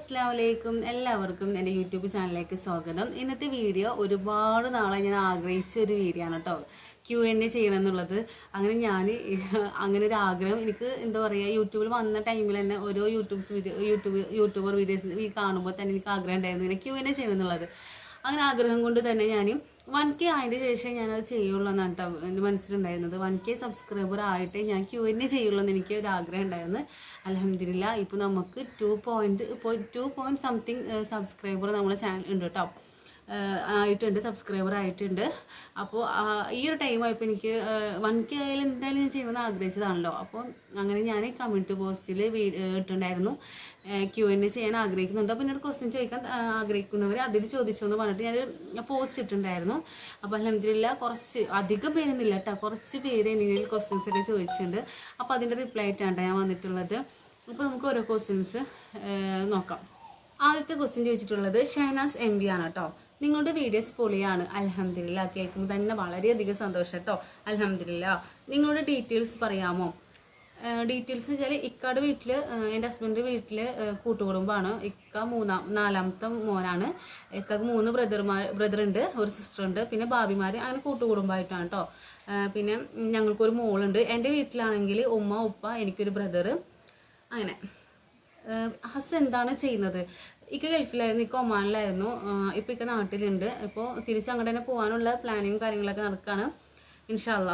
അസ്സാം വലൈക്കും എല്ലാവർക്കും എന്റെ യൂട്യൂബ് ചാനലിലേക്ക് സ്വാഗതം. ഇന്നത്തെ വീഡിയോ ഒരുപാട് നാളെ ഞാൻ ആഗ്രഹിച്ച ഒരു വീഡിയോ ആണ് കേട്ടോ. ക്യു എൻ എ ചെയ്യണം എന്നുള്ളത് അങ്ങനെ ഞാൻ അങ്ങനെ ഒരു ആഗ്രഹം. എനിക്ക് എന്താ പറയുക യൂട്യൂബിൽ വന്ന ടൈമിൽ തന്നെ ഓരോ YouTubes video YouTube YouTuber videos കാണുമ്പോൾ തന്നെ എനിക്ക് ആഗ്രഹം ഉണ്ടായിരുന്നു ഇങ്ങനെ ക്യു എൻ എ ചെയ്യണം എന്നുള്ളത് അങ്ങനെ ആഗ്രഹം കൊണ്ട് തന്നെ ഞാൻ വൺ കെ ആയതിന് ശേഷം ഞാനത് ചെയ്യുള്ളൂ എന്നാണ് കേട്ടോ എന്റെ മനസ്സിലുണ്ടായിരുന്നത്. വൺ കെ സബ്സ്ക്രൈബർ ആയിട്ട് ഞാൻ ക്യൂ എന്നെ ചെയ്യുള്ളൂ എന്ന് എനിക്ക് ഒരു ആഗ്രഹം ഉണ്ടായിരുന്നു. അലഹമില്ല ഇപ്പോൾ നമുക്ക് ടു പോയിന്റ് ഇപ്പോൾ ടു പോയിന്റ് സംതിങ് സബ്സ്ക്രൈബർ നമ്മളെ ചാനൽ ഉണ്ട് കേട്ടോ ആയിട്ടുണ്ട് സബ്സ്ക്രൈബർ ആയിട്ടുണ്ട്. അപ്പോൾ ഈ ഒരു ടൈം ആയപ്പോൾ എനിക്ക് വൺ കെ ആയാലും എന്തായാലും ഞാൻ ചെയ്യുമെന്ന് ആഗ്രഹിച്ചതാണല്ലോ. അപ്പോൾ അങ്ങനെ ഞാൻ കമ്മ്യൂണിറ്റി പോസ്റ്റിൽ ഇട്ടുണ്ടായിരുന്നു ക്യു എൻ ചെയ്യാൻ ആഗ്രഹിക്കുന്നുണ്ട്. അപ്പോൾ എന്നോട് ക്വസ്റ്റ്യൻ ചോദിക്കാൻ ആഗ്രഹിക്കുന്നവർ അതിൽ ചോദിച്ചു എന്ന് പറഞ്ഞിട്ട് ഞാൻ പോസ്റ്റ് ഇട്ടിട്ടുണ്ടായിരുന്നു. അപ്പോൾ അലഹമില്ല കുറച്ച് അധികം പേരൊന്നുമില്ല കേട്ടോ കുറച്ച് പേര് എനിക്ക് ക്വസ്റ്റ്യൻസ് ഒക്കെ ചോദിച്ചിട്ടുണ്ട്. അപ്പോൾ അതിന്റെ റിപ്ലൈ ആയിട്ടാണ് ഞാൻ വന്നിട്ടുള്ളത്. അപ്പോൾ നമുക്ക് ഓരോ ക്വസ്റ്റ്യൻസ് നോക്കാം. ആദ്യത്തെ ക്വസ്റ്റ്യൻ ചോദിച്ചിട്ടുള്ളത് ഷഹനാസ് എം വി ആണ് കേട്ടോ നിങ്ങളുടെ വീഡിയോസ് പൊളിയാണ്. അലഹമില്ല കേൾക്കുമ്പോൾ തന്നെ വളരെയധികം സന്തോഷം കേട്ടോ. അലഹമില്ല നിങ്ങളുടെ ഡീറ്റെയിൽസ് പറയാമോ? ഡീറ്റെയിൽസ് എന്ന് വെച്ചാൽ ഇക്കാട് വീട്ടിൽ എന്റെ ഹസ്ബൻഡിന്റെ വീട്ടിൽ കൂട്ടുകുടുംബമാണ് ഇക്ക മൂന്നാം നാലാമത്തെ മോനാണ്. ഇക്കക്ക് മൂന്ന് ബ്രദർമാർ ബ്രദറുണ്ട് ഒരു സിസ്റ്റർ ഉണ്ട് പിന്നെ ഭാബിമാർ അങ്ങനെ കൂട്ടുകുടുംബമായിട്ടാണ് കേട്ടോ. പിന്നെ ഞങ്ങൾക്കൊരു മോളുണ്ട്. എന്റെ വീട്ടിലാണെങ്കിൽ ഉമ്മ ഉപ്പ എനിക്കൊരു ബ്രദർ അങ്ങനെ. ഹസ് എന്താണ് ചെയ്യുന്നത്? ഇക്ക ഗൾഫിലായിരുന്നു ഇക്ക ഒമാനിലായിരുന്നു. ആഹ് ഇപ്പൊ ഇക്ക നാട്ടിലുണ്ട്. ഇപ്പോൾ തിരിച്ച് അങ്ങോട്ട് തന്നെ പോകാനുള്ള പ്ലാനിങ് കാര്യങ്ങളൊക്കെ നടക്കുകയാണ് ഇൻഷാല്ല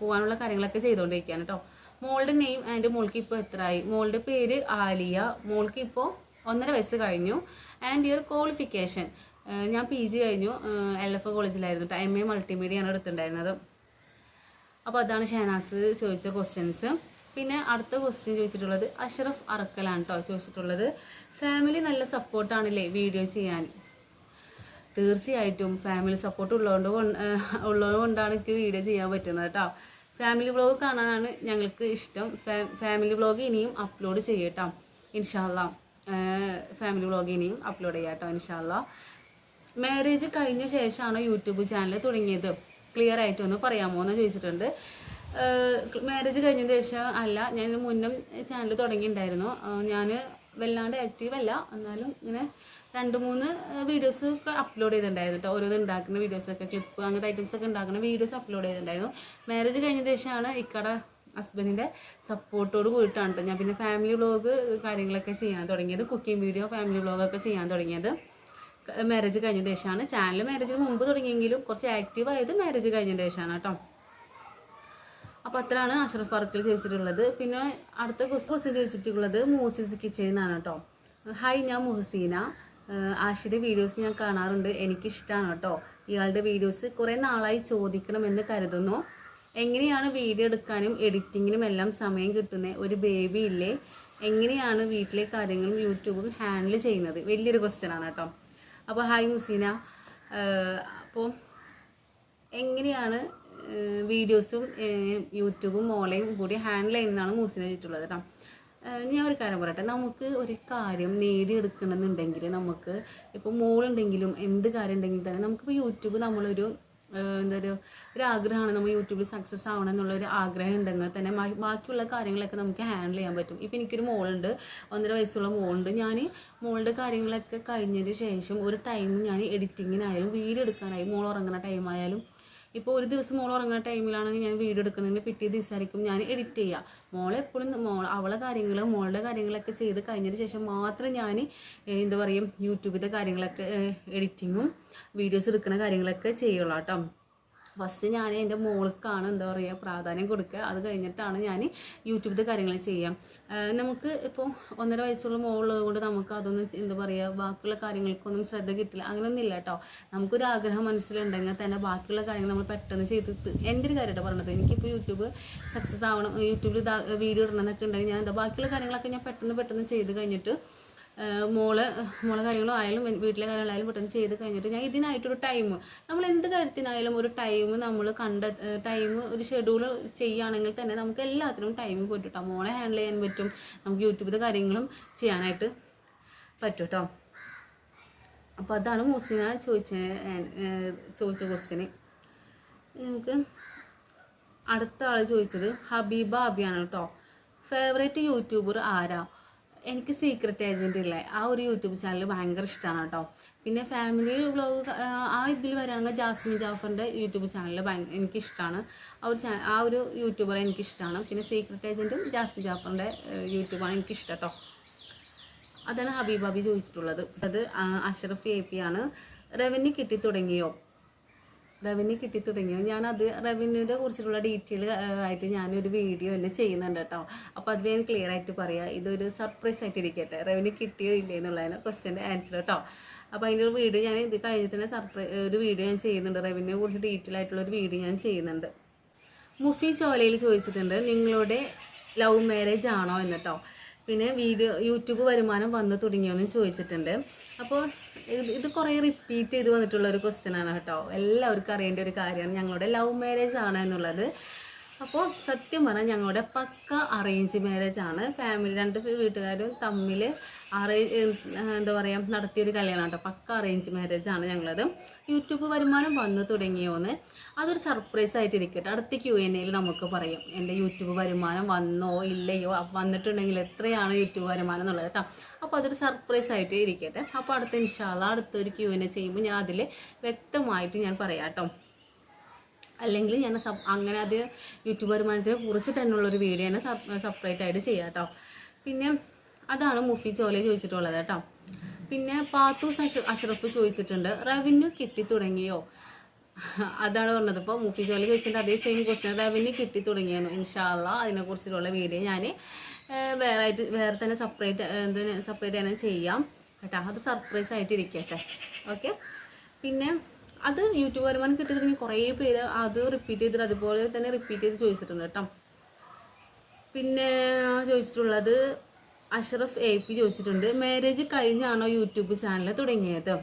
പോകാനുള്ള കാര്യങ്ങളൊക്കെ ചെയ്തുകൊണ്ടിരിക്കുകയാണ് കേട്ടോ മോളുടെ നെയിം ആൻഡ് മോൾക്ക് ഇപ്പോൾ ആയി മോളുടെ പേര് ആലിയ. മോൾക്ക് ഇപ്പോൾ ഒന്നര വയസ്സ് കഴിഞ്ഞു. ആൻഡ് യുവർ ക്വാളിഫിക്കേഷൻ ഞാൻ പി ജി കഴിഞ്ഞു. എൽ എഫ് കോളേജിലായിരുന്നു കേട്ടോ എം എ മൾട്ടിമീഡിയ ആണ് എടുത്തിട്ടുണ്ടായിരുന്നത്. അപ്പോൾ അതാണ് ഷഹനാസ് ചോദിച്ച ക്വസ്റ്റ്യൻസ് പിന്നെ അടുത്ത ക്വസ്റ്റ്യൻ ചോദിച്ചിട്ടുള്ളത് അഷറഫ് അറക്കലാണ് കേട്ടോ ചോദിച്ചിട്ടുള്ളത്. ഫാമിലി നല്ല സപ്പോർട്ടാണല്ലേ വീഡിയോ ചെയ്യാൻ? തീർച്ചയായിട്ടും ഫാമിലി സപ്പോർട്ട് ഉള്ളതുകൊണ്ട് കൊണ്ട് ഉള്ളത് കൊണ്ടാണ് എനിക്ക് വീഡിയോ ചെയ്യാൻ പറ്റുന്നത് കേട്ടോ. ഫാമിലി വ്ളോഗ് കാണാനാണ് ഞങ്ങൾക്ക് ഇഷ്ടം. ഫാമിലി വ്ളോഗ് ഇനിയും അപ്ലോഡ് ചെയ്യട്ടോ. ഇൻഷാല്ല ഫാമിലി വ്ളോഗ് ഇനിയും അപ്ലോഡ് ചെയ്യാം കേട്ടോ ഇൻഷാല്ല മാരേജ് കഴിഞ്ഞ ശേഷമാണ് യൂട്യൂബ് ചാനൽ തുടങ്ങിയത്? ക്ലിയർ ആയിട്ട് ഒന്ന് പറയാമോ എന്ന് ചോദിച്ചിട്ടുണ്ട്. മാരേജ് കഴിഞ്ഞ ശേഷം അല്ല ഞാൻ മുന്നും ചാനൽ തുടങ്ങിയിട്ടുണ്ടായിരുന്നു. ഞാൻ വല്ലാണ്ട് ആക്റ്റീവ് അല്ല. എന്നാലും ഇങ്ങനെ രണ്ട് മൂന്ന് വീഡിയോസ് ഒക്കെ അപ്ലോഡ് ചെയ്തിട്ടുണ്ടായിരുന്നു കേട്ടോ ഓരോന്ന് ഉണ്ടാക്കുന്ന വീഡിയോസൊക്കെ ക്ലിപ്പ് അങ്ങനത്തെ ഐറ്റംസ് ഒക്കെ ഉണ്ടാക്കുന്ന വീഡിയോസ് അപ്ലോഡ് ചെയ്തിട്ടുണ്ടായിരുന്നു. മാരേജ് കഴിഞ്ഞ ശേഷമാണ് ഇക്കട ഹസ്ബൻഡിന്റെ സപ്പോർട്ടോട് കൂടിയിട്ടാണ് ഞാൻ പിന്നെ ഫാമിലി വ്ളോഗ് കാര്യങ്ങളൊക്കെ ചെയ്യാൻ തുടങ്ങിയത്. കുക്കിംഗ് വീഡിയോ ഫാമിലി വ്ളോഗൊക്കെ ചെയ്യാൻ തുടങ്ങിയത്. മാരേജ് കഴിഞ്ഞ ശേഷമാണ്. ചാനൽ മാരേജിന് മുമ്പ് തുടങ്ങിയെങ്കിലും കുറച്ച് ആക്റ്റീവ് ആയത് മാരേജ് കഴിഞ്ഞ ശേഷമാണ് കേട്ടോ അപ്പോൾ അത്രയാണ് അഷ്റഫ് വർക്കിൽ ചോദിച്ചിട്ടുള്ളത്. പിന്നെ അടുത്ത ക്വസ്റ്റ്യൻ ചോദിച്ചിട്ടുള്ളത് മൂസിസ് കിച്ചണിൽ എന്നാണ് കേട്ടോ. ഹായ് ഞാൻ മുഹസീന. ആശയുടെ വീഡിയോസ് ഞാൻ കാണാറുണ്ട്. എനിക്കിഷ്ടമാണ് കേട്ടോ. ഇയാളുടെ വീഡിയോസ് കുറേ നാളായി ചോദിക്കണമെന്ന് കരുതുന്നു. എങ്ങനെയാണ് വീഡിയോ എടുക്കാനും എഡിറ്റിങ്ങിനും എല്ലാം സമയം കിട്ടുന്നത് ഒരു ബേബി ഇല്ലേ? എങ്ങനെയാണ് വീട്ടിലെ കാര്യങ്ങളും യൂട്യൂബും ഹാൻഡിൽ ചെയ്യുന്നത്? വലിയൊരു ക്വസ്റ്റ്യൻ ആണ് കേട്ടോ. അപ്പോൾ ഹായ് മുസീന അപ്പോൾ എങ്ങനെയാണ് വീഡിയോസും യൂട്യൂബും മോളെയും കൂടി ഹാൻഡിൽ ചെയ്യുന്നതാണ് മൂസിനെ ചുറ്റുള്ളത് കേട്ടോ ഞാൻ ഒരു കാര്യം പറയട്ടെ. നമുക്ക് ഒരു കാര്യം നേടിയെടുക്കണമെന്നുണ്ടെങ്കിൽ നമുക്ക് ഇപ്പോൾ മോളുണ്ടെങ്കിലും എന്ത് കാര്യം ഉണ്ടെങ്കിലും തന്നെ നമുക്കിപ്പോൾ യൂട്യൂബ് നമ്മളൊരു എന്താ ഒരു ഒരു ആഗ്രഹമാണ്. നമ്മൾ യൂട്യൂബിൽ സക്സസ് ആവണം എന്നുള്ള ഒരു ആഗ്രഹം ഉണ്ടെങ്കിൽ തന്നെ ബാക്കിയുള്ള കാര്യങ്ങളൊക്കെ നമുക്ക് ഹാൻഡിൽ ചെയ്യാൻ പറ്റും. ഇപ്പം എനിക്കൊരു മോളുണ്ട്. ഒന്നര വയസ്സുള്ള മോളുണ്ട്. ഞാൻ മോളുടെ കാര്യങ്ങളൊക്കെ കഴിഞ്ഞതിന് ശേഷം ഒരു ടൈം ഞാൻ എഡിറ്റിങ്ങിനായാലും വീഡിയോ എടുക്കാനായാലും മോൾ ഉറങ്ങുന്ന ടൈമായാലും ഇപ്പോൾ ഒരു ദിവസം മോൾ ഉറങ്ങുന്ന ടൈമിലാണ് ഞാൻ വീഡിയോ എടുക്കുന്നതിന് പിറ്റേ ദിവസമായിരിക്കും ഞാൻ എഡിറ്റ് ചെയ്യുക മോളെ എപ്പോഴും മോൾ അവളെ കാര്യങ്ങൾ മോളുടെ കാര്യങ്ങളൊക്കെ ചെയ്ത് കഴിഞ്ഞതിന് ശേഷം മാത്രം ഞാൻ എന്താ പറയും യൂട്യൂബിലത്തെ കാര്യങ്ങളൊക്കെ എഡിറ്റിങ്ങും വീഡിയോസ് എടുക്കുന്ന കാര്യങ്ങളൊക്കെ ചെയ്യുള്ളൂ കേട്ടോ. ഫസ്റ്റ് ഞാൻ എന്റെ മോൾക്കാണ് എന്താ പറയുക പ്രാധാന്യം കൊടുക്കുക. അത് കഴിഞ്ഞിട്ടാണ് ഞാൻ യൂട്യൂബിലത്തെ കാര്യങ്ങൾ ചെയ്യാം നമുക്ക് ഇപ്പോൾ ഒന്നര വയസ്സുള്ള മോളുള്ളത് കൊണ്ട് നമുക്ക് അതൊന്നും എന്താ പറയുക ബാക്കിയുള്ള കാര്യങ്ങൾക്കൊന്നും ശ്രദ്ധ കിട്ടില്ല. അങ്ങനെയൊന്നും ഇല്ല കേട്ടോ നമുക്കൊരു ആഗ്രഹം മനസ്സിലുണ്ടെങ്കിൽ തന്നെ ബാക്കിയുള്ള കാര്യങ്ങൾ നമ്മൾ പെട്ടെന്ന് ചെയ്ത് എന്റെ ഒരു കാര്യമായിട്ട് പറഞ്ഞത് എനിക്കിപ്പോൾ യൂട്യൂബ് സക്സസ് ആവണം. യൂട്യൂബിൽ വീഡിയോ ഇടണം എന്നൊക്കെ ഉണ്ടെങ്കിൽ ഞാൻ എന്താ ബാക്കിയുള്ള കാര്യങ്ങളൊക്കെ ഞാൻ പെട്ടെന്ന് പെട്ടെന്ന് ചെയ്ത് കഴിഞ്ഞിട്ട് മോൾ മോളെ കാര്യങ്ങളും ആയാലും വീട്ടിലെ കാര്യങ്ങളായാലും പെട്ടെന്ന് ചെയ്ത് കഴിഞ്ഞിട്ട് ഞാൻ ഇതിനായിട്ടൊരു ടൈം നമ്മൾ എന്ത് കാര്യത്തിനായാലും ഒരു ടൈം നമ്മൾ കണ്ട ടൈം ഒരു ഷെഡ്യൂൾ ചെയ്യുകയാണെങ്കിൽ തന്നെ നമുക്ക് എല്ലാത്തിനും ടൈം പോയിട്ടോ മോളെ ഹാൻഡിൽ ചെയ്യാൻ പറ്റും. നമുക്ക് യൂട്യൂബിലെ കാര്യങ്ങളും ചെയ്യാനായിട്ട് പറ്റും കേട്ടോ അപ്പോൾ അതാണ് മൂസിന ചോദിച്ച ചോദിച്ച ക്വസ്റ്റ്യന് നമുക്ക് അടുത്ത ആൾ ചോദിച്ചത് ഹബീബ അബിയാണ് കേട്ടോ ഫേവറേറ്റ് യൂട്യൂബർ ആരാ? എനിക്ക് സീക്രട്ട് ഏജന്റ് ഇല്ലേ? ആ ഒരു യൂട്യൂബ് ചാനൽ ഭയങ്കര ഇഷ്ടമാണ് കേട്ടോ. പിന്നെ ഫാമിലി വ്ളോഗ് ആ ഇതിൽ വരികയാണെങ്കിൽ ജാസ്മിൻ ജാഫറിന്റെ യൂട്യൂബ് ചാനൽ ഭയങ്കര എനിക്കിഷ്ടമാണ് ആ ഒരു ചാ ആ ഒരു യൂട്യൂബറെ എനിക്കിഷ്ടമാണ് പിന്നെ സീക്രട്ട് ഏജന്റും ജാസ്മിൻ ജാഫറിന്റെ യൂട്യൂബാണ് എനിക്കിഷ്ടം കേട്ടോ. അതാണ് ഹബീബാബി ചോദിച്ചിട്ടുള്ളത്. അത് അഷറഫ് എ പി ആണ്. റവന്യൂ കിട്ടി തുടങ്ങിയോ റവന്യൂ കിട്ടി തുടങ്ങിയോ? ഞാനത് റവന്യൂടെ കുറിച്ചിട്ടുള്ള ഡീറ്റെയിൽ ആയിട്ട് ഞാനൊരു വീഡിയോ തന്നെ ചെയ്യുന്നുണ്ട് കേട്ടോ. അപ്പോൾ അത് ഞാൻ ക്ലിയർ ആയിട്ട് പറയാം. ഇതൊരു സർപ്രൈസ് ആയിട്ട് ഇരിക്കട്ടെ റവന്യൂ കിട്ടിയോ ഇല്ലേ എന്നുള്ളതിന് ക്വസ്റ്റ്യന്റെ ആൻസർ കേട്ടോ. അപ്പോൾ അതിന്റെ ഒരു വീഡിയോ ഞാൻ ഇത് കഴിഞ്ഞിട്ട് തന്നെ സർപ്രൈ ഒരു വീഡിയോ ഞാൻ ചെയ്യുന്നുണ്ട്. റവന്യൂ കുറിച്ച് ഡീറ്റെയിൽ ആയിട്ടുള്ള ഒരു വീഡിയോ ഞാൻ ചെയ്യുന്നുണ്ട്. മുഫി ചോലയിൽ ചോദിച്ചിട്ടുണ്ട് നിങ്ങളുടെ ലവ് മാരേജ് ആണോ? എന്നിട്ടോ പിന്നെ വീഡിയോ യൂട്യൂബ് വരുമാനം വന്നു തുടങ്ങിയോന്നും ചോദിച്ചിട്ടുണ്ട്. അപ്പോൾ ഇത് കുറേ റിപ്പീറ്റ് ചെയ്ത് വന്നിട്ടുള്ള ഒരു ക്വസ്റ്റ്യൻ ആണ് കേട്ടോ. എല്ലാവർക്കും അറിയേണ്ട ഒരു കാര്യമാണ്. ഞങ്ങളുടെ ലവ് മാരേജ് ആണ് എന്നുള്ളത്. അപ്പോൾ സത്യം പറഞ്ഞാൽ ഞങ്ങളുടെ പക്ക അറേഞ്ച് മാരേജ് ആണ്. ഫാമിലി രണ്ട് വീട്ടുകാരും തമ്മിൽ അറേ എന്താ പറയുക നടത്തിയൊരു കല്യാണം കേട്ടോ. പക്ക അറേഞ്ച് മാരേജ് ആണ് ഞങ്ങളത്. യൂട്യൂബ് വരുമാനം വന്നു തുടങ്ങിയോന്ന്. അതൊരു സർപ്രൈസ് ആയിട്ട് ഇരിക്കട്ടെ. അടുത്ത ക്യു എൻ എയിൽ നമുക്ക് പറയാം. എന്റെ യൂട്യൂബ് വരുമാനം വന്നോ ഇല്ലയോ? വന്നിട്ടുണ്ടെങ്കിൽ എത്രയാണ് യൂട്യൂബ് വരുമാനം എന്നുള്ളത് കേട്ടോ. അപ്പോൾ അതൊരു സർപ്രൈസ് ആയിട്ട് ഇരിക്കട്ടെ. അപ്പോൾ അടുത്ത ഇൻഷാല്ല അടുത്തൊരു ക്യു എൻ എ ചെയ്യുമ്പോൾ ഞാൻ അതിൽ വ്യക്തമായിട്ട് ഞാൻ പറയാം കേട്ടോ. അല്ലെങ്കിൽ ഞാൻ അങ്ങനെ അത് യൂട്യൂബ് വരുമാനത്തിനെ കുറിച്ച് തന്നെയുള്ളൊരു വീഡിയോ തന്നെ സെപ്പറേറ്റ് ആയിട്ട് ചെയ്യാം കേട്ടോ. പിന്നെ അതാണ് മുഫി ചോല ചോദിച്ചിട്ടുള്ളത് കേട്ടോ. പിന്നെ പാത്തൂസ് അഷ അഷ്റഫ് ചോദിച്ചിട്ടുണ്ട് റവന്യൂ കിട്ടി തുടങ്ങിയോ അതാണ് പറഞ്ഞത്. ഇപ്പോൾ മുഫി ജോലി ചോദിച്ചിട്ട് അതേ സെയിം ക്വസ്റ്റ്യൻ റവന്യൂ കിട്ടി തുടങ്ങിയാണ് ഇൻഷാല്ല അതിനെക്കുറിച്ചിട്ടുള്ള വീഡിയോ ഞാൻ വേറെ ആയിട്ട് വേറെ തന്നെ സെപ്പറേറ്റ് എന്തിന് സെപ്പറേറ്റ് തന്നെ ചെയ്യാം കേട്ടോ. അത് സർപ്രൈസ് ആയിട്ട് ഇരിക്കട്ടെ ഓക്കെ പിന്നെ അത് യൂട്യൂബ് വരുമാനം കിട്ടി തുടങ്ങി കുറേ പേര് അത് റിപ്പീറ്റ് ചെയ്തിട്ട് അതുപോലെ തന്നെ റിപ്പീറ്റ് ചെയ്ത് ചോദിച്ചിട്ടുണ്ട് കേട്ടോ. പിന്നെ ചോദിച്ചിട്ടുള്ളത് അഷറഫ് എ പി ചോദിച്ചിട്ടുണ്ട് മാരേജ് കഴിഞ്ഞാണോ യൂട്യൂബ് ചാനൽ തുടങ്ങിയത്?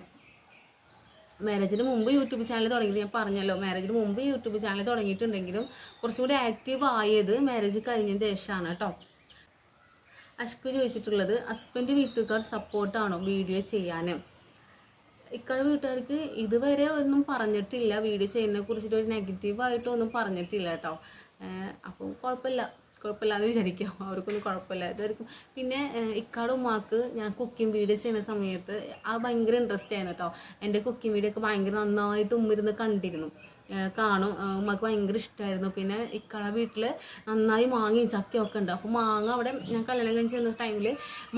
മാരേജിന് മുമ്പ് യൂട്യൂബ് ചാനൽ തുടങ്ങിയിട്ട് ഞാൻ പറഞ്ഞല്ലോ മാരേജിന് മുമ്പ് യൂട്യൂബ് ചാനൽ തുടങ്ങിയിട്ടുണ്ടെങ്കിലും കുറച്ചും കൂടി ആക്റ്റീവ് ആയത് മാരേജ് കഴിഞ്ഞതിന് ശേഷമാണ് കേട്ടോ അഷ്കു ചോദിച്ചിട്ടുള്ളത് ഹസ്ബൻഡ് വീട്ടുകാർ സപ്പോർട്ടാണോ വീഡിയോ ചെയ്യാൻ ഇക്കടെ വീട്ടുകാർക്ക് ഇതുവരെ ഒന്നും പറഞ്ഞിട്ടില്ല വീഡിയോ ചെയ്യുന്നതിനെ കുറിച്ചിട്ട് ഒരു നെഗറ്റീവായിട്ടൊന്നും പറഞ്ഞിട്ടില്ല കേട്ടോ അപ്പം കുഴപ്പമില്ല. കുഴപ്പമില്ലാന്ന് വിചാരിക്കാം. അവർക്കൊന്നും കുഴപ്പമില്ല. ഇതായിരിക്കും. പിന്നെ ഇക്കാട് ഉമ്മാക്ക് ഞാൻ കുക്കിംഗ് വീഡിയോ ചെയ്യുന്ന സമയത്ത് ആ ഭയങ്കര ഇൻട്രസ്റ്റ് ആയിരുന്നു കേട്ടോ എന്റെ കുക്കിംഗ് വീഡിയോ ഒക്കെ ഭയങ്കര നന്നായിട്ട് ഉമ്മിരുന്ന് കണ്ടിരുന്നു. കാണും. ഉമ്മക്ക് ഭയങ്കര ഇഷ്ടമായിരുന്നു പിന്നെ ഇക്കള വീട്ടിൽ നന്നായി മാങ്ങയും ചക്കയൊക്കെ ഉണ്ട്. അപ്പോൾ മാങ്ങ അവിടെ ഞാൻ കല്യാണം കഴിഞ്ഞ് ചെന്ന ടൈമിൽ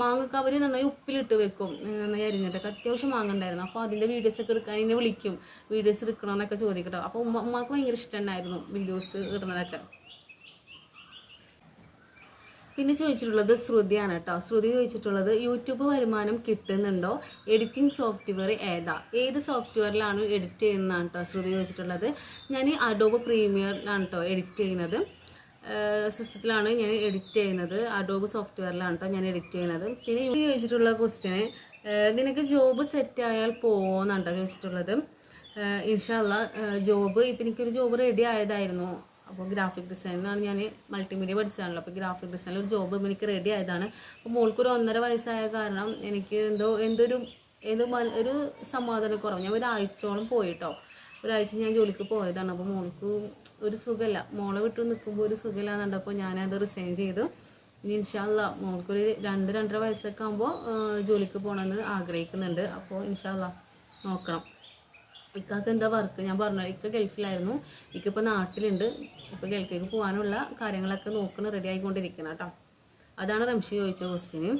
മാങ്ങൊക്കെ അവർ നന്നായി ഉപ്പിലിട്ട് വെക്കും. നന്നായി അരിഞ്ഞിട്ടൊക്കെ അത്യാവശ്യം മാങ്ങ ഉണ്ടായിരുന്നു. അപ്പോൾ അതിന്റെ വീഡിയോസ് ഒക്കെ എടുക്കാൻ എന്നെ വിളിക്കും. വീഡിയോസ് എടുക്കണമെന്നൊക്കെ ചോദിക്കട്ടോ. അപ്പോൾ ഉമ്മ ഉമ്മാക്ക് ഭയങ്കര ഇഷ്ടമുണ്ടായിരുന്നു വീഡിയോസ് ഇടുന്നതൊക്കെ. പിന്നെ ചോദിച്ചിട്ടുള്ളത് ശ്രുതിയാണ് കേട്ടോ. ശ്രുതി ചോദിച്ചിട്ടുള്ളത് യൂട്യൂബ് വരുമാനം കിട്ടുന്നുണ്ടോ? എഡിറ്റിംഗ് സോഫ്റ്റ്വെയർ ഏതാ? ഏത് സോഫ്റ്റ്വെയറിലാണ് എഡിറ്റ് ചെയ്യുന്നതാണ് കേട്ടോ ശ്രുതി ചോദിച്ചിട്ടുള്ളത്. ഞാൻ അഡോബ് പ്രീമിയറിലാണ് കേട്ടോ എഡിറ്റ് ചെയ്യുന്നത്. സിസ്റ്റത്തിലാണ് ഞാൻ എഡിറ്റ് ചെയ്യുന്നത്. അഡോബ് സോഫ്റ്റ്വെയറിലാണ് കേട്ടോ ഞാൻ എഡിറ്റ് ചെയ്യുന്നത്. പിന്നെ ചോദിച്ചിട്ടുള്ള ക്വസ്റ്റ്യന് നിനക്ക് ജോബ് സെറ്റ് ആയാൽ പോകുന്നുണ്ടോ ചോദിച്ചിട്ടുള്ളത്. ഇൻഷല്ല ജോബ് ഇപ്പം എനിക്കൊരു ജോബ് റെഡി ആയതായിരുന്നു. അപ്പോൾ ഗ്രാഫിക് ഡിസൈനിലാണ് ഞാൻ മൾട്ടിമീഡിയ പഠിച്ചതാണല്ലോ. അപ്പോൾ ഗ്രാഫിക് ഡിസൈനിൽ ഒരു ജോബ് എനിക്ക് റെഡി ആയതാണ്. അപ്പോൾ മോൾക്കൊരു ഒന്നര വയസ്സായ കാരണം എനിക്ക് എന്തോ എന്തൊരു ഏതോ ഒരു സമാധാന കുറവ്. ഞാൻ ഒരാഴ്ചയോളം പോയിട്ടോ. ഒരാഴ്ച ഞാൻ ജോലിക്ക് പോയതാണ്. അപ്പോൾ മോൾക്ക് ഒരു സുഖമില്ല മോളെ വിട്ടു നിൽക്കുമ്പോൾ ഒരു സുഖമില്ല എന്നുണ്ടപ്പോൾ ഞാനത് റിസൈൻ ചെയ്തു. ഇനി ഇൻഷാല്ല മോൾക്കൊരു രണ്ട് രണ്ടര വയസ്സൊക്കെ ആകുമ്പോൾ ജോലിക്ക് പോകണമെന്ന് ആഗ്രഹിക്കുന്നുണ്ട്. അപ്പോൾ ഇൻഷാല്ല നോക്കണം. ഇക്കാക്ക് എന്താ വർക്ക് ഞാൻ പറഞ്ഞു ഇക്ക ഗൾഫിലായിരുന്നു. ഇക്കിപ്പോൾ നാട്ടിലുണ്ട്. ഇപ്പോൾ ഗൾഫിലേക്ക് പോകാനുള്ള കാര്യങ്ങളൊക്കെ നോക്കണം റെഡി ആയിക്കൊണ്ടിരിക്കണം കേട്ടോ. അതാണ് റംഷി ചോദിച്ച ക്വസ്റ്റ്യന്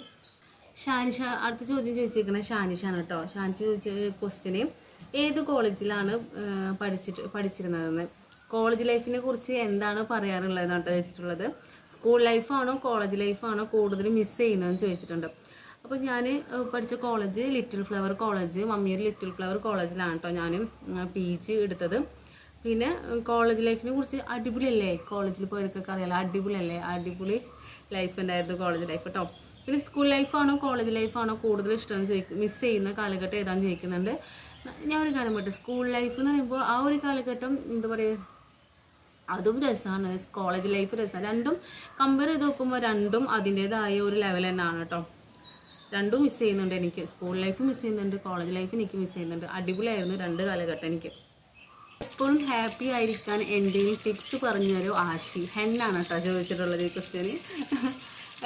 ഷാനിഷ അടുത്ത ചോദ്യം ചോദിച്ചിരിക്കുന്നത് ഷാനിഷാണ് കേട്ടോ. ഷാനിഷ ചോദിച്ച ക്വസ്റ്റ്യന് ഏത് കോളേജിലാണ് പഠിച്ചിട്ട് പഠിച്ചിരുന്നതെന്ന്? കോളേജ് ലൈഫിനെ കുറിച്ച് എന്താണ് പറയാറുള്ളതെന്നാണ് കേട്ടോ ചോദിച്ചിട്ടുള്ളത്. സ്കൂൾ ലൈഫാണോ കോളേജ് ലൈഫാണോ കൂടുതൽ മിസ് ചെയ്യുന്നതെന്ന് ചോദിച്ചിട്ടുണ്ട്. അപ്പോൾ ഞാൻ പഠിച്ച കോളേജ് ലിറ്റിൽ ഫ്ലവർ കോളേജ് മമ്മിയൊരു ലിറ്റിൽ ഫ്ലവർ കോളേജിലാണ് കേട്ടോ ഞാൻ പി ജി എടുത്തത്. പിന്നെ കോളേജ് ലൈഫിനെ കുറിച്ച് അടിപൊളിയല്ലേ? കോളേജിൽ പോയവർക്കൊക്കെ അറിയാലോ അടിപൊളിയല്ലേ? അടിപൊളി ലൈഫ് ഉണ്ടായിരുന്നു കോളേജ് ലൈഫ് കേട്ടോ പിന്നെ സ്കൂൾ ലൈഫാണോ കോളേജ് ലൈഫാണോ കൂടുതൽ ഇഷ്ടമെന്ന് ചോദിക്കും മിസ് ചെയ്യുന്ന കാലഘട്ടം ഏതാണെന്ന് ചോദിക്കുന്നുണ്ട് ഞാൻ ഒരു കാര്യം പറ്റും സ്കൂൾ ലൈഫ് എന്ന് പറയുമ്പോൾ ആ ഒരു കാലഘട്ടം എന്താ പറയുക അതും രസമാണ് കോളേജ് ലൈഫ് രസമാണ് രണ്ടും കമ്പയർ ചെയ്ത് നോക്കുമ്പോൾ രണ്ടും അതിന്റേതായ ഒരു ലെവൽ തന്നെയാണ് കേട്ടോ രണ്ടും മിസ് ചെയ്യുന്നുണ്ട് എനിക്ക്. സ്കൂൾ ലൈഫ് മിസ് ചെയ്യുന്നുണ്ട് കോളേജ് ലൈഫ് എനിക്ക് മിസ് ചെയ്യുന്നുണ്ട്. അടിപൊളിയായിരുന്നു രണ്ട് കാലഘട്ടം എനിക്ക്. എപ്പോഴും ഹാപ്പി ആയിരിക്കാൻ എന്തെങ്കിലും ടിപ്സ് പറഞ്ഞു തരോ ആശി? ഹെന്നാണ് കേട്ടോ ചോദിച്ചിട്ടുള്ളത് ഈ ക്വസ്റ്റ്യന്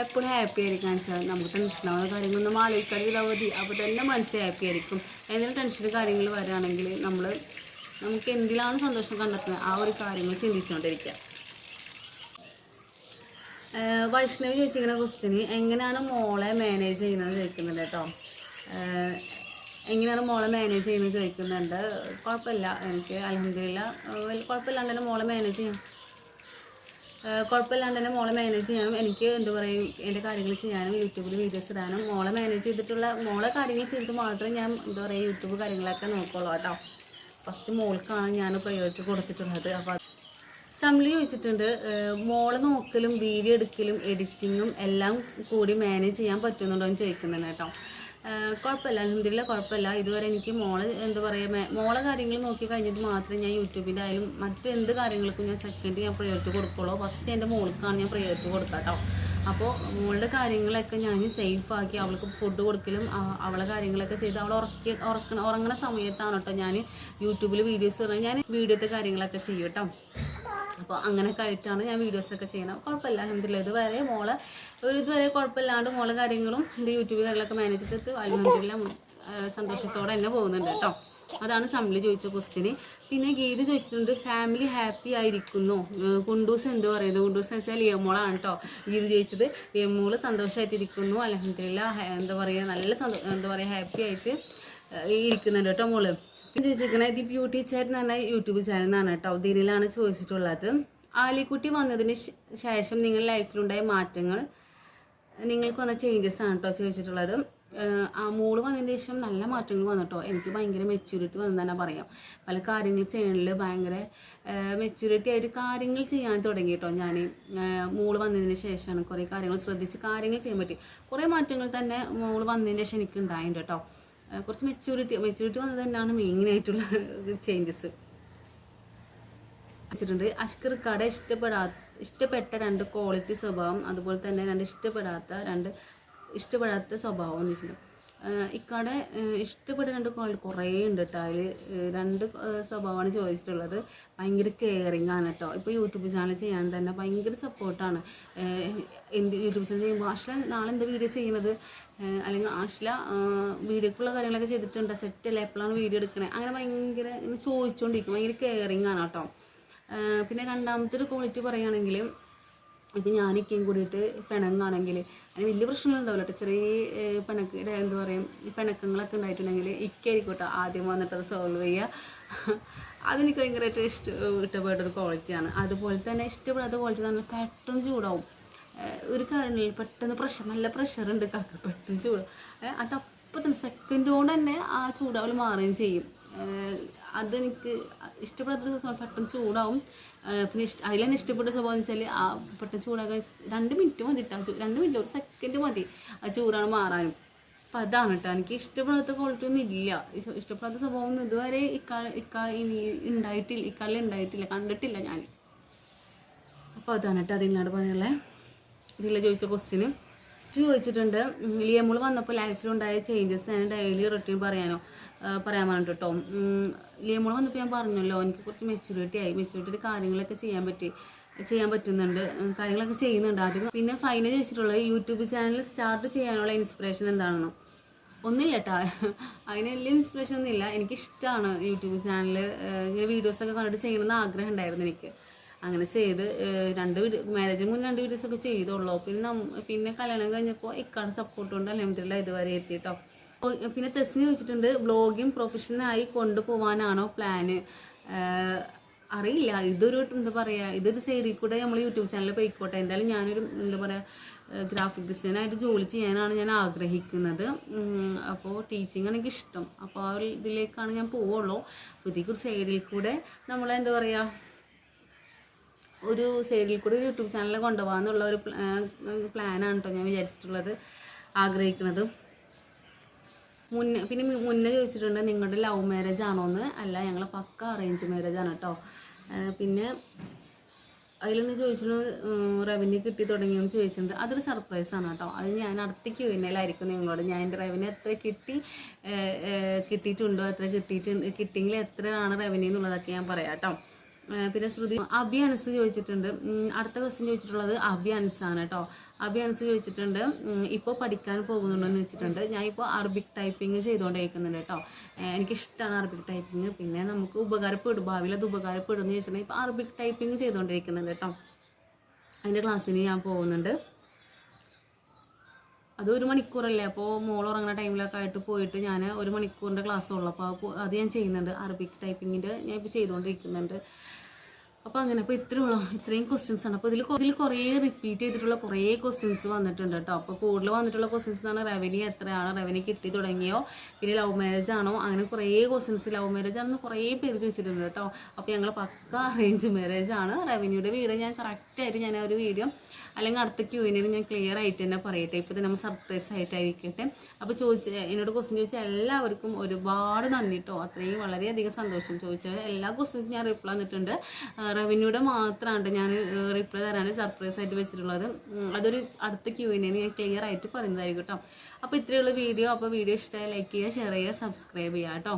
എപ്പോഴും ഹാപ്പി ആയിരിക്കാൻ വെച്ചാൽ നമുക്ക് ടെൻഷനാവുന്ന കാര്യങ്ങളൊന്നും ആലോചിക്കാതെ അവധി അപ്പോൾ തന്നെ മനസ്സ് ഹാപ്പി ആയിരിക്കും. എന്തെങ്കിലും ടെൻഷൻ കാര്യങ്ങൾ വരാണെങ്കിൽ നമ്മൾ നമുക്ക് എന്തിലാണ് സന്തോഷം കണ്ടെത്തുന്നത്? ആ ഒരു കാര്യങ്ങൾ ചിന്തിച്ചുകൊണ്ടിരിക്കുക. വൈഷ്ണവി ചോദിച്ചിരിക്കുന്ന ക്വസ്റ്റ്യന് എങ്ങനെയാണ് മോളെ മാനേജ് ചെയ്യുന്നത് ചോദിക്കുന്നുണ്ട് കേട്ടോ. എങ്ങനെയാണ് മോളെ മാനേജ് ചെയ്യുന്നത് ചോദിക്കുന്നുണ്ട്. കുഴപ്പമില്ല. എനിക്ക് അലഹമില്ല വലിയ കുഴപ്പമില്ലാണ്ട് തന്നെ മോളെ മാനേജ് ചെയ്യാം. കുഴപ്പമില്ലാണ്ട് തന്നെ മോളെ മാനേജ് ചെയ്യാനും എനിക്ക് എന്താ പറയുക എന്റെ കാര്യങ്ങൾ ചെയ്യാനും യൂട്യൂബിൽ വീഡിയോസ് ഇടാനും മോളെ മാനേജ് ചെയ്തിട്ടുള്ള മോളെ കാര്യങ്ങൾ ചെയ്തിട്ട് മാത്രമേ ഞാൻ എന്താ പറയുക യൂട്യൂബ് കാര്യങ്ങളൊക്കെ നോക്കുള്ളൂ കേട്ടോ. ഫസ്റ്റ് മോൾക്കാണ് ഞാൻ പ്രയോറിറ്റി കൊടുത്തിട്ടുള്ളത്. അപ്പോൾ സംലി ചോദിച്ചിട്ടുണ്ട് മോൾ നോക്കലും വീഡിയോ എടുക്കലും എഡിറ്റിങ്ങും എല്ലാം കൂടി മാനേജ് ചെയ്യാൻ പറ്റുന്നുണ്ടോ എന്ന് ചോദിക്കുന്നുണ്ട് കേട്ടോ. കുഴപ്പമില്ല അലഹമില്ല കുഴപ്പമില്ല. ഇതുവരെ എനിക്ക് മോൾ എന്താ പറയുക മോളെ കാര്യങ്ങൾ നോക്കി കഴിഞ്ഞിട്ട് മാത്രമേ ഞാൻ യൂട്യൂബിന്റെ ആയാലും മറ്റ് എന്ത് കാര്യങ്ങൾക്കും ഞാൻ സെക്കൻഡ് ഞാൻ പ്രയോറിറ്റി കൊടുക്കുള്ളൂ. ഫസ്റ്റ് എന്റെ മോൾക്കാണ് ഞാൻ പ്രയോറിറ്റി കൊടുക്കുക കേട്ടോ. അപ്പോൾ മോളുടെ കാര്യങ്ങളൊക്കെ ഞാൻ സേഫ് ആക്കി അവൾക്ക് ഫുഡ് കൊടുക്കലും അവളെ കാര്യങ്ങളൊക്കെ ചെയ്ത് അവൾ ഉറക്കി ഉറക്കണ ഉറങ്ങണ സമയത്താണ് കേട്ടോ ഞാൻ യൂട്യൂബിൽ വീഡിയോസ് ഞാൻ വീഡിയോത്തെ കാര്യങ്ങളൊക്കെ ചെയ്യും കേട്ടോ. അപ്പോൾ അങ്ങനെയൊക്കെ ആയിട്ടാണ് ഞാൻ വീഡിയോസൊക്കെ ചെയ്യണം കുഴപ്പമില്ല അഹമ്മദില്ല ഇതുവരെ മോളെ ഒരു ഇതുവരെ കുഴപ്പമില്ലാണ്ട് മോളെ കാര്യങ്ങളും എന്റെ യൂട്യൂബ് കാര്യങ്ങളൊക്കെ മാനേജ് ചെയ്തിട്ട് അഹമ്മദില്ല സന്തോഷത്തോടെ തന്നെ പോകുന്നുണ്ട് കേട്ടോ. അതാണ് സംലി ചോദിച്ച ക്വസ്റ്റ്യന് പിന്നെ ഗീത് ചോദിച്ചിട്ടുണ്ട് ഫാമിലി ഹാപ്പി ആയിരിക്കുന്നു. കുണ്ടൂസ് എന്ത് പറയുന്നത് കുണ്ടൂസ് എന്ന് വെച്ചാൽ യമോളാണ് കേട്ടോ ഗീത് ചോദിച്ചത്. യമോൾ സന്തോഷമായിട്ടിരിക്കുന്നു അലഹമില്ല എന്താ പറയുക നല്ല സന്തോ എന്താ പറയുക ഹാപ്പി ആയിട്ട് ഇരിക്കുന്നുണ്ട് കേട്ടോ മോൾ. ചോദിച്ചിരിക്കണേ ദി ബ്യൂട്ടി ചാറ്റ് എന്ന് പറഞ്ഞ യൂട്യൂബ് ചാനലാണ് കേട്ടോ. ഇതിലാണ് ചോദിച്ചിട്ടുള്ളത്. ആലിക്കുട്ടി വന്നതിന് ശേഷം നിങ്ങൾ ലൈഫിലുണ്ടായ മാറ്റങ്ങൾ നിങ്ങൾക്ക് വന്ന ചേഞ്ചസ് ആണ് കേട്ടോ ചോദിച്ചിട്ടുള്ളത്. ആ മോൾ വന്നതിന് ശേഷം നല്ല മാറ്റങ്ങൾ വന്നിട്ടോ എനിക്ക് ഭയങ്കര മെച്യൂരിറ്റി വന്നു തന്നെ പറയാം. പല കാര്യങ്ങൾ ചെയ്യണിൽ ഭയങ്കര മെച്യൂരിറ്റി ആയിട്ട് കാര്യങ്ങൾ ചെയ്യാൻ തുടങ്ങി കേട്ടോ ഞാൻ മോൾ വന്നതിന് ശേഷമാണ് കുറേ കാര്യങ്ങൾ ശ്രദ്ധിച്ച് കാര്യങ്ങൾ ചെയ്യാൻ പറ്റി. കുറേ മാറ്റങ്ങൾ തന്നെ മോൾ വന്നതിന് ശേഷം എനിക്ക് ഉണ്ടായിട്ടുണ്ട് കേട്ടോ. കുറച്ച് മെച്യൂരിറ്റി മെച്യൂരിറ്റി വന്നത് തന്നെയാണ് മെയിനായിട്ടുള്ള ചേഞ്ചസ് വെച്ചിട്ടുണ്ട്. അഷ്കർ കട ഇഷ്ടപ്പെടാ ഇഷ്ടപ്പെട്ട രണ്ട് ക്വാളിറ്റി സ്വഭാവം അതുപോലെ തന്നെ രണ്ട് ഇഷ്ടപ്പെടാത്ത രണ്ട് ഇഷ്ടപ്പെടാത്ത സ്വഭാവം എന്ന് വെച്ചിട്ടുണ്ട്. ഇക്കടെ ഇഷ്ടപ്പെട്ട രണ്ട് ക്വാളിറ്റി കുറേ ഉണ്ട് കേട്ടോ അതിൽ രണ്ട് സ്വഭാവമാണ് ചോദിച്ചിട്ടുള്ളത്. ഭയങ്കര കെയറിങ് ആണ് കേട്ടോ ഇപ്പോൾ യൂട്യൂബ് ചാനൽ ചെയ്യാൻ തന്നെ ഭയങ്കര സപ്പോർട്ടാണ് എന്ത് യൂട്യൂബ് ചാനൽ ചെയ്യുമ്പോൾ അഷ്ല നാളെ എന്താ വീഡിയോ ചെയ്യുന്നത്? അല്ലെങ്കിൽ ആഷില വീഡിയോക്കുള്ള കാര്യങ്ങളൊക്കെ ചെയ്തിട്ടുണ്ട്. സെറ്റല്ലേ എപ്പോഴാണ് വീഡിയോ എടുക്കണേ? അങ്ങനെ ഭയങ്കര ചോദിച്ചുകൊണ്ടിരിക്കും ഭയങ്കര കെയറിങ് ആണ് കേട്ടോ. പിന്നെ രണ്ടാമത്തെ ഒരു ക്വാളിറ്റി പറയുകയാണെങ്കിൽ ഇപ്പം ഞാനൊക്കെയും കൂടിയിട്ട് പിണങ്ങാണെങ്കിൽ അതിന് വലിയ പ്രശ്നങ്ങൾ ഉണ്ടാവില്ല കേട്ടോ. ചെറിയ പിണക്ക് എന്താ പറയുക പിണക്കങ്ങളൊക്കെ ഉണ്ടായിട്ടുണ്ടെങ്കിൽ ഇക്കായിരിക്കും കേട്ടോ ആദ്യം വന്നിട്ട് അത് സോൾവ് ചെയ്യുക. അതെനിക്ക് ഭയങ്കരമായിട്ട് ഇഷ്ട ഇഷ്ടപ്പെട്ട ഒരു ക്വാളിറ്റിയാണ് അതുപോലെ തന്നെ ഇഷ്ടപ്പെടാത്ത ക്വാളിറ്റി എന്ന് പെട്ടെന്ന് ചൂടാവും. ഒരു കാരണമില്ല പെട്ടെന്ന് പ്രഷർ നല്ല പ്രഷറുണ്ട് കാക്ക പെട്ടെന്ന് ചൂട്. അത് തന്നെ സെക്കൻഡ് കൊണ്ട് തന്നെ ആ ചൂടാവൽ മാറുകയും ചെയ്യും. അതെനിക്ക് ഇഷ്ടപ്പെടാത്ത ദിവസം പെട്ടെന്ന് ചൂടാവും. പിന്നെ ഇഷ്ട അതിൽ ഇഷ്ടപ്പെട്ട സ്വഭാവം എന്ന് വെച്ചാൽ ആ പെട്ടെന്ന് ചൂടാകാൻ രണ്ട് മിനിറ്റ് മതി കേട്ടോ രണ്ട് മിനിറ്റ് ഒരു സെക്കൻഡ് മതി ആ ചൂടാണ് മാറാനും. അപ്പം അതാണ് കേട്ടോ എനിക്ക് ഇഷ്ടപ്പെടാത്ത ക്വാളിറ്റി ഒന്നും ഇല്ല. ഇഷ്- ഇഷ്ടപ്പെടാത്ത സ്വഭാവം ഒന്നും ഇതുവരെ ഇക്കാ ഇക്കാ ഇനി ഉണ്ടായിട്ടില്ല ഇക്കാലിൽ ഉണ്ടായിട്ടില്ല കണ്ടിട്ടില്ല ഞാൻ അപ്പോൾ അതാണ് കേട്ടോ അതിനോട് പറയാനുള്ളത് ഇതിൽ ചോദിച്ച ക്വസ്റ്റിന് ചോദിച്ചിട്ടുണ്ട് ലിയമോൾ വന്നപ്പോൾ ലൈഫിലുണ്ടായ ചേഞ്ചസ് ഞാൻ ഡെയിലി റൊട്ടീൻ പറയാനോ പറയാൻ പറഞ്ഞിട്ട് കേട്ടോ ലിയമോൾ വന്നപ്പോൾ ഞാൻ പറഞ്ഞല്ലോ എനിക്ക് കുറച്ച് മെച്യൂരിറ്റി ആയി. മെച്യൂരിറ്റി കാര്യങ്ങളൊക്കെ ചെയ്യാൻ പറ്റി ചെയ്യാൻ പറ്റുന്നുണ്ട്. കാര്യങ്ങളൊക്കെ ചെയ്യുന്നുണ്ട്. ആദ്യം പിന്നെ ഫൈനൽ ചോദിച്ചിട്ടുള്ളത് യൂട്യൂബ് ചാനൽ സ്റ്റാർട്ട് ചെയ്യാനുള്ള ഇൻസ്പിറേഷൻ എന്താണെന്നോ? ഒന്നുമില്ല കേട്ടോ അതിന് വലിയ ഇൻസ്പിറേഷൻ ഒന്നുമില്ല. എനിക്കിഷ്ടമാണ് യൂട്യൂബ് ചാനൽ ഇങ്ങനെ വീഡിയോസൊക്കെ കണ്ടിട്ട് ചെയ്യണമെന്ന് ആഗ്രഹം ഉണ്ടായിരുന്നു എനിക്ക്. അങ്ങനെ ചെയ്ത് രണ്ട് വീഡിയോ മാരേജിന് മുന്നേ രണ്ട് വീഡിയോസൊക്കെ ചെയ്തുള്ളൂ. പിന്നെ നമ്മ- പിന്നെ കല്യാണം കഴിഞ്ഞപ്പോൾ ഇക്കാണ് സപ്പോർട്ട് കൊണ്ട് അലഹമില്ല ഇതുവരെ എത്തിയിട്ടോ പിന്നെ ടെസ്റ്റിന് ചോദിച്ചിട്ടുണ്ട് ബ്ലോഗിങ് പ്രൊഫഷനായി കൊണ്ടുപോകാനാണോ പ്ലാന് അറിയില്ല. ഇതൊരു എന്താ പറയുക ഇതൊരു സൈഡിൽ കൂടെ നമ്മൾ യൂട്യൂബ് ചാനലിൽ പോയിക്കോട്ടെ. എന്തായാലും ഞാനൊരു എന്താ പറയുക ഗ്രാഫിക് ഡിസൈനായിട്ട് ജോലി ചെയ്യാനാണ് ഞാൻ ആഗ്രഹിക്കുന്നത്. അപ്പോൾ ടീച്ചിങ് എനിക്ക് ഇഷ്ടം അപ്പോൾ ആ ഒരു ഇതിലേക്കാണ് ഞാൻ പോവുള്ളൂ. അപ്പോൾ ഇതിലേക്ക് സൈഡിൽ കൂടെ നമ്മൾ എന്താ പറയുക ഒരു സൈഡിൽ കൂടി ഒരു യൂട്യൂബ് ചാനൽ കൊണ്ടുപോകാന്നുള്ള ഒരു പ്ലാനാണ് കേട്ടോ ഞാൻ വിചാരിച്ചിട്ടുള്ളത് ആഗ്രഹിക്കുന്നത്. മുന്നേ പിന്നെ മുന്നേ ചോദിച്ചിട്ടുണ്ട് നിങ്ങളുടെ ലവ് മാരേജ് ആണോ എന്ന് അല്ല ഞങ്ങൾ പക്ക അറേഞ്ച് മാരേജ് ആണ് കേട്ടോ പിന്നെ അതിലൊന്ന് ചോദിച്ചിട്ടുണ്ട് റവന്യൂ കിട്ടി തുടങ്ങിയെന്ന് ചോദിച്ചിട്ടുണ്ട്. അതൊരു സർപ്രൈസ് ആണ് കേട്ടോ അത് ഞാൻ അടുത്ത ക്യൂവിനലായിരിക്കും നിങ്ങളോട്. ഞാൻ എന്റെ റവന്യൂ എത്ര കിട്ടി കിട്ടിയിട്ടുണ്ടോ എത്ര കിട്ടിയിട്ടുണ്ട് കിട്ടിയെങ്കിൽ എത്രയാണ് റവന്യൂ എന്നുള്ളതൊക്കെ ഞാൻ പറയാം കേട്ടോ പിന്നെ ശ്രുതി അബി അനസ് ചോദിച്ചിട്ടുണ്ട്. അടുത്ത ക്വസ്റ്റ്യൻ ചോദിച്ചിട്ടുള്ളത് അബി അനസാണ് കേട്ടോ. അബി അനസ് ചോദിച്ചിട്ടുണ്ട് ഇപ്പോൾ പഠിക്കാൻ പോകുന്നുണ്ടോയെന്ന് വെച്ചിട്ടുണ്ട് ഞാൻ ഇപ്പോൾ അറബിക് ടൈപ്പിംഗ് ചെയ്തുകൊണ്ടിരിക്കുന്നുണ്ട് കേട്ടോ. എനിക്കിഷ്ടമാണ് അറബിക് ടൈപ്പിംഗ് പിന്നെ നമുക്ക് ഉപകാരപ്പെടും ഭാവിയിൽ അത് ഉപകാരപ്പെടും എന്ന് ചോദിച്ചിട്ടുണ്ടെങ്കിൽ ഇപ്പോൾ അറബിക് ടൈപ്പിംഗ് ചെയ്തുകൊണ്ടിരിക്കുന്നുണ്ട് കേട്ടോ. അതിന്റെ ക്ലാസ്സിന് ഞാൻ പോകുന്നുണ്ട്. അത് ഒരു മണിക്കൂറല്ലേ? അപ്പോൾ മോൾ ഉറങ്ങുന്ന ടൈമിലൊക്കെ ആയിട്ട് പോയിട്ട് ഞാൻ ഒരു മണിക്കൂറിന്റെ ക്ലാസ് ഉള്ളൂ അപ്പോൾ അത് ഞാൻ ചെയ്യുന്നുണ്ട്. അറബിക് ടൈപ്പിങ്ങിന്റെ ഞാൻ ഇപ്പോൾ ചെയ്തുകൊണ്ടിരിക്കുന്നുണ്ട് അപ്പോൾ അങ്ങനെ അപ്പോൾ ഇത്രയുള്ള. ഇത്രയും ക്വസ്റ്റ്യൻസ് ആണ്. അപ്പോൾ ഇതിൽ ഇതിൽ കുറേ റിപ്പീറ്റ് ചെയ്തിട്ടുള്ള കുറേ ക്വസ്റ്റ്യൻസ് വന്നിട്ടുണ്ട് കേട്ടോ. അപ്പോൾ കൂടുതൽ വന്നിട്ടുള്ള ക്വസ്റ്റ്യൻസ് എന്ന് പറഞ്ഞാൽ റവന്യൂ എത്രയാണ് റവന്യൂ കിട്ടി തുടങ്ങിയോ പിന്നെ ലവ് മാരേജ് ആണോ അങ്ങനെ കുറേ ക്വസ്റ്റ്യൻസ് ലവ് മാരേജ് ആണെന്ന് കുറേ പേര് ചോദിച്ചിട്ടുണ്ട് കേട്ടോ. അപ്പോൾ ഞങ്ങൾ പക്ക അറേഞ്ച് മാരേജ് ആണ്. റവന്യൂയുടെ വീട് ഞാൻ കറക്റ്റായിട്ട് ഞാൻ ആ ഒരു വീഡിയോ അല്ലെങ്കിൽ അടുത്ത ക്യൂവിനിൽ ഞാൻ ക്ലിയർ ആയിട്ട് തന്നെ പറയട്ടെ. ഇപ്പോൾ നമ്മൾ സർപ്രൈസ് ആയിട്ടായിരിക്കട്ടെ. അപ്പോൾ ചോദിച്ച എന്നോട് ക്വസ്റ്റ്യൻ ചോദിച്ച എല്ലാവർക്കും ഒരുപാട് നന്ദി കേട്ടോ അത്രയും വളരെയധികം സന്തോഷം ചോദിച്ച എല്ലാ ക്വസ്റ്റ്യൻസും ഞാൻ റിപ്ലൈ തന്നിട്ടുണ്ട്. റവന്യൂടെ മാത്രമാണ് ഞാൻ റിപ്ലൈ തരാണ് സർപ്രൈസ് ആയിട്ട് വെച്ചിട്ടുള്ളത്. അതൊരു അടുത്ത ക്യൂവിനെ ഞാൻ ക്ലിയർ ആയിട്ട് പറയുന്നതായിരിക്കും കേട്ടോ അപ്പോൾ ഇത്രയുള്ള വീഡിയോ. അപ്പോൾ വീഡിയോ ഇഷ്ടമായി ലൈക്ക് ചെയ്യുക ഷെയർ ചെയ്യുക സബ്സ്ക്രൈബ് ചെയ്യുക കേട്ടോ